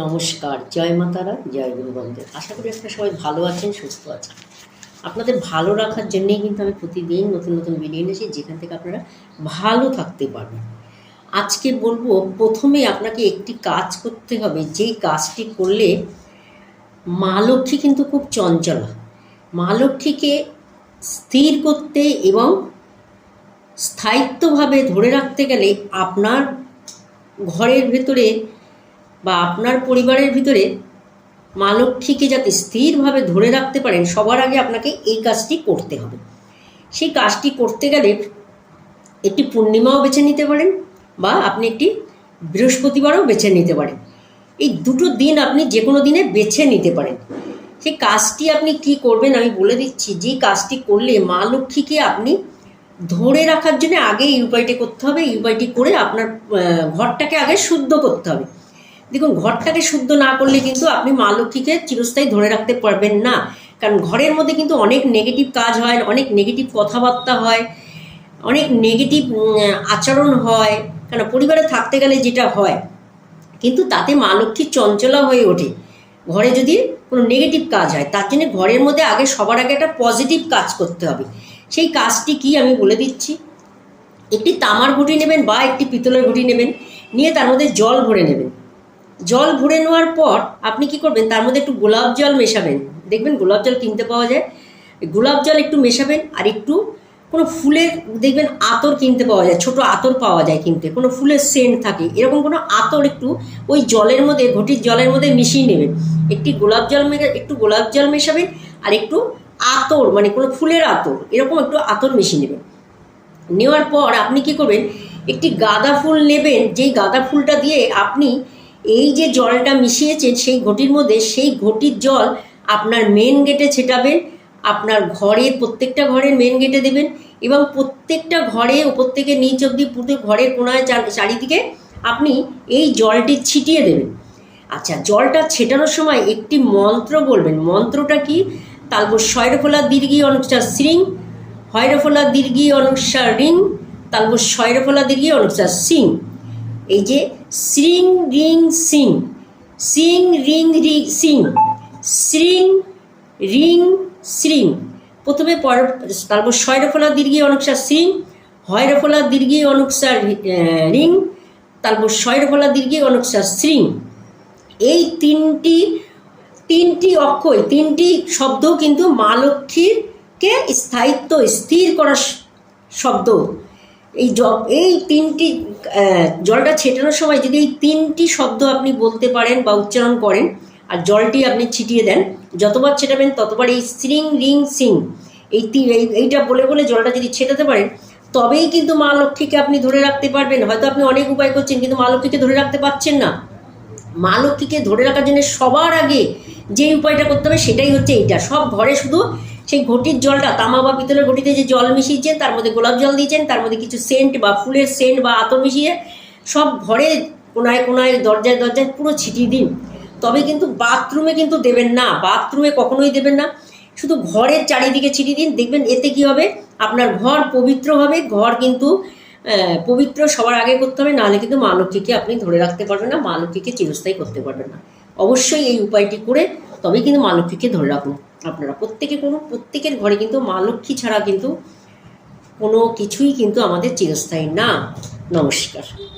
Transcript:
নমস্কার, জয় মাতারা জয় গুরু বন্ধু আশা করি আপনারা সবাই ভালো আছেন, সুস্থ আছেন। আপনাদের ভালো রাখার জন্যেই কিন্তু আমি প্রতিদিন নতুন নতুন ভিডিও এনেছি, যেখান থেকে আপনারা ভালো থাকতে পারবেন। আজকে বলব প্রথমে আপনাকে একটি কাজ করতে হবে, যেই কাজটি করলে মা লক্ষ্মী কিন্তু খুব চঞ্চলা। মা লক্ষ্মীকে স্থির করতে এবং স্থায়িত্বভাবে ধরে রাখতে গেলে আপনার ঘরের ভেতরে বা আপনার পরিবারের ভিতরে মা লক্ষ্মীকে যাতে স্থিরভাবে ধরে রাখতে পারেন, সবার আগে আপনাকে এই কাজটি করতে হবে। সেই কাজটি করতে গেলে একটি পূর্ণিমাও বেছে নিতে পারেন বা আপনি একটি বৃহস্পতিবারও বেছে নিতে পারেন। এই দুটো দিন আপনি যে কোনো দিনে বেছে নিতে পারেন। সেই কাজটি আপনি কি করবেন আমি বলে দিচ্ছি, যে কাজটি করলে মা লক্ষ্মীকে আপনি ধরে রাখার জন্য আগে এই উপায়টি করতে হবে এই উপায়টি করে আপনার ঘরটাকে আগে শুদ্ধ করতে হবে। দেখুন, ঘরটাকে শুদ্ধ না করলে কিন্তু আপনি মা লক্ষ্মীকে চিরস্থায়ী ধরে রাখতে পারবেন না। কারণ ঘরের মধ্যে কিন্তু অনেক নেগেটিভ কাজ হয়, অনেক নেগেটিভ কথাবার্তা হয়, অনেক নেগেটিভ আচরণ হয়। কারণ পরিবারে থাকতে গেলে যেটা হয়, কিন্তু তাতে মা লক্ষ্মী চঞ্চলা হয়ে ওঠে। ঘরে যদি কোনো নেগেটিভ কাজ হয়, তার জন্য ঘরের মধ্যে আগে সবার আগে একটা পজিটিভ কাজ করতে হবে। সেই কাজটি কি আমি বলে দিচ্ছি? একটি তামার ঘুঁটি নেবেন বা একটি পিতলের ঘুঁটি নেবেন, নিয়ে তার মধ্যে জল ভরে নেবেন। জল ভরে নেওয়ার পর আপনি কি করবেন? তার মধ্যে একটু গোলাপ জল মেশাবেন। দেখবেন গোলাপ জল কিনতে পাওয়া যায়। গোলাপ জল একটু মেশাবেন আর একটু কোনো ফুলের, দেখবেন আতর কিনতে পাওয়া যায়, ছোট আতর পাওয়া যায় কিনতে। কোনো ফুলের সেন্ট থাকে। এরকম কোনো আতর একটু ওই জলের মধ্যে, ঘটির জলের মধ্যে মিশিয়ে নেবেন। একটি গোলাপ জল একটু গোলাপ জল মেশাবেন আর একটু আতর মানে কোনো ফুলের আতর, এরকম একটু আতর মিশিয়ে নেবেন। নেওয়ার পর আপনি কি করবেন? একটি গাঁদা ফুল নেবেন। যেই গাঁদা ফুলটা দিয়ে আপনি এই যে জলটা মিশিয়েছেন সেই ঘটির মধ্যে সেই ঘটির জল আপনার মেন গেটে ছেটাবেন আপনার ঘরের প্রত্যেকটা ঘরের মেন গেটে দেবেন এবং প্রত্যেকটা ঘরে ওপর থেকে নিচ অব্দি পুরো ঘরের কোনায় চার- চারিদিকে আপনি এই জলটি ছিটিয়ে দেবেন। আচ্ছা জলটা ছেটানোর সময় একটি মন্ত্র বলবেন। মন্ত্রটা কি? তারপর শয়রফলা দীর্ঘি অনুসার শ্রিং হৈরফলা দীর্ঘি অনুসার রিং তারপর শয়রফলা দীর্ঘি অনুসার সিং। এই যে শ্রিং রিং সিং সিং রিং রি সিং শ্রিং রিং শ্রিং প্রথমে পর, তারপর শয়রফলা দীর্ঘি অনুসার সিং, হয়রফলা দীর্ঘি অনুসার রিং তারপর শয়রফলা দীর্ঘি অনুসার শ্রিং এই তিনটি তিনটি অক্ষর, তিনটি শব্দ কিন্তু মা লক্ষ্মীরকে স্থায়িত্ব, স্থির করার শব্দ। এই এই তিনটি জলটা ছেটানোর সময় যদি এই তিনটি শব্দ আপনি বলতে পারেন বা উচ্চারণ করেন, আর জলটি আপনি ছিটিয়ে দেন, যতবার ছেটাবেন ততবার এই স্রিং, রিং, সিং, এই এইটা বলে বলে জলটা যদি ছেটাতে পারেন, তবেই কিন্তু মা লক্ষ্মীকে আপনি ধরে রাখতে পারবেন। হয়তো আপনি অনেক উপায় করছেন, কিন্তু মা লক্ষ্মীকে ধরে রাখতে পারছেন না। মা লক্ষ্মীকে ধরে রাখার জন্য সবার আগে যে উপায়টা করতে হবে সেটাই হচ্ছে এইটা। সব ঘরে শুধু সেই ঘটির জলটা তামা বা পিতলের ঘটিতে যে জল মিশিয়েছেন, তার মধ্যে গোলাপ জল দিয়েছেন, তার মধ্যে কিছু সেন্ট বা ফুলের সেন্ট বা আতর মিশিয়ে সব ঘরে কোনায় কোনায়, দরজায় দরজায় পুরো ছিটিয়ে দিন। তবে কিন্তু বাথরুমে কিন্তু দেবেন না, বাথরুমে কখনোই দেবেন না। শুধু ঘরের চারিদিকে ছিটিয়ে দিন, দেখবেন এতে কি হবে? আপনার ঘর পবিত্র হবে, ঘর কিন্তু পবিত্র সবার আগে করতে হবে, নাহলে কিন্তু মা আপনি ধরে রাখতে পারবেন না, মা চিরস্থায়ী করতে পারবেন না। অবশ্যই এই উপায়টি করে তবেই কিন্তু মা লক্ষ্মীকে ধরে রাখুন। আপনারা প্রত্যেকে কোনো প্রত্যেকের ঘরে কিন্তু মা লক্ষ্মী ছাড়া কিন্তু কোনো কিছুই কিন্তু আমাদের চিরস্থায়ী না। নমস্কার।